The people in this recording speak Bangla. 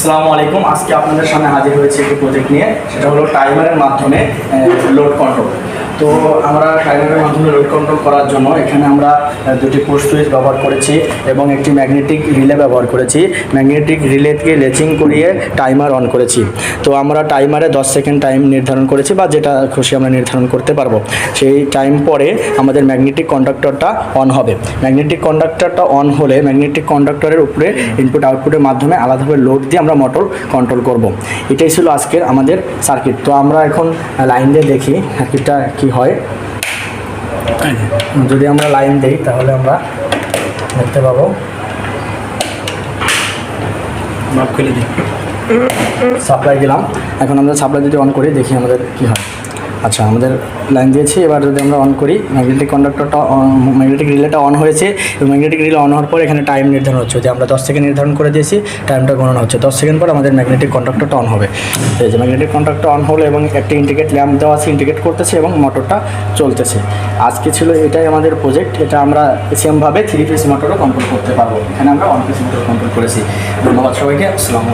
আসসালামু আলাইকুম। আজকে আপনাদের সামনে হাজির হয়েছে একটি প্রজেক্ট নিয়ে। সেটা হলো টাইমারের মাধ্যমে লোড কন্ট্রোল তো আমরা টাইমারের মাধ্যমে লোড কন্ট্রোল করার জন্য এখানে আমরা দুটি পোস্ট সুইচ ব্যবহার করেছি এবং একটি ম্যাগনেটিক রিলে ব্যবহার করেছি। ম্যাগনেটিক রিলেকে লেচিং করিয়ে টাইমার অন করেছি। তো আমরা টাইমারে দশ সেকেন্ড টাইম নির্ধারণ করেছি বা যেটা খুশি আমরা নির্ধারণ করতে পারব। সেই টাইম পরে আমাদের ম্যাগনেটিক কন্ডাক্টরটা অন হবে। ম্যাগনেটিক কন্ডাক্টরটা অন হলে ম্যাগনেটিক কন্ডাক্টরের উপরে ইনপুট আউটপুটের মাধ্যমে আলাদাভাবে লোড দিয়ে মোটর কন্ট্রোল করব। এটাই ছিল আজকের আমাদের সার্কিট তো আমরা এখন লাইন দিয়ে দেখি সার্কিটটা কি হয়। যদি আমরা লাইন দিই তাহলে আমরা দেখতে পাবো। সাপ্লাই দিলাম। এখন আমরা সাপ্লাই যদি অন করি দেখি আমাদের কি হয়। আচ্ছা আমাদের লাইন দিয়েছি। এবার যদি আমরা অন করি ম্যাগনেটিক কন্ডাক্টরটা ম্যাগনেটিক রিলেটা অন হয়েছে, এবং ম্যাগনেটিক রিলে অন হওয়ার পর এখানে টাইম নির্ধারণ হচ্ছে। যে আমরা দশ সেকেন্ড নির্ধারণ করে দিয়েছি টাইমটা গণনা হচ্ছে। দশ সেকেন্ড পর আমাদের ম্যাগনেটিক কন্ডাক্টরটা অন হবে। এই যে ম্যাগনেটিক কন্ডাক্টর অন হলো এবং একটি ইন্ডিকেট ল্যাম্প দেওয়া আছে ইন্ডিকেট করতেছে এবং মোটরটা চলতেছে। আজকে ছিল এটাই আমাদের প্রজেক্ট এটা আমরা সেমভাবে থ্রি পিস মোটরও কন্ট্রোল করতে পারব। এখানে আমরা ওয়ান পিস মোটর কন্ট্রোল করেছি। ধন্যবাদ সবাইকে। আসসালামু